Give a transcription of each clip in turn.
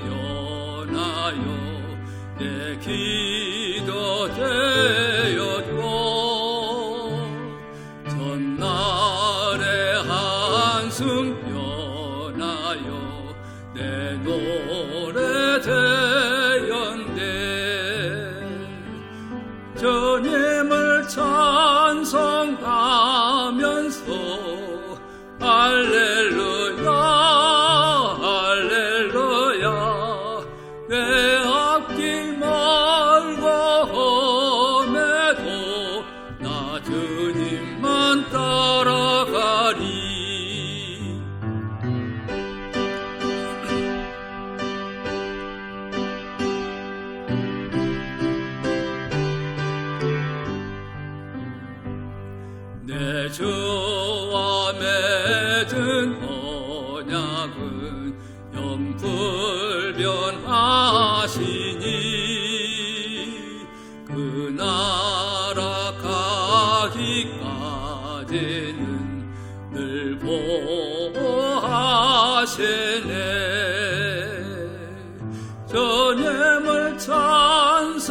변하여 내 기도 되어도 전날의 한숨 변하여 내 노래 되었네. 주님을 찬송하면서 할 주님만 따라가리. 내 주와 맺은 언약은 영불변하시 하시네. 전염을 찬송하면서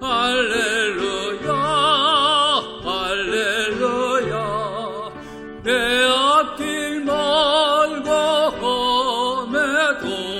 할렐루야 할렐루야. 내 앞길 멀고 험해도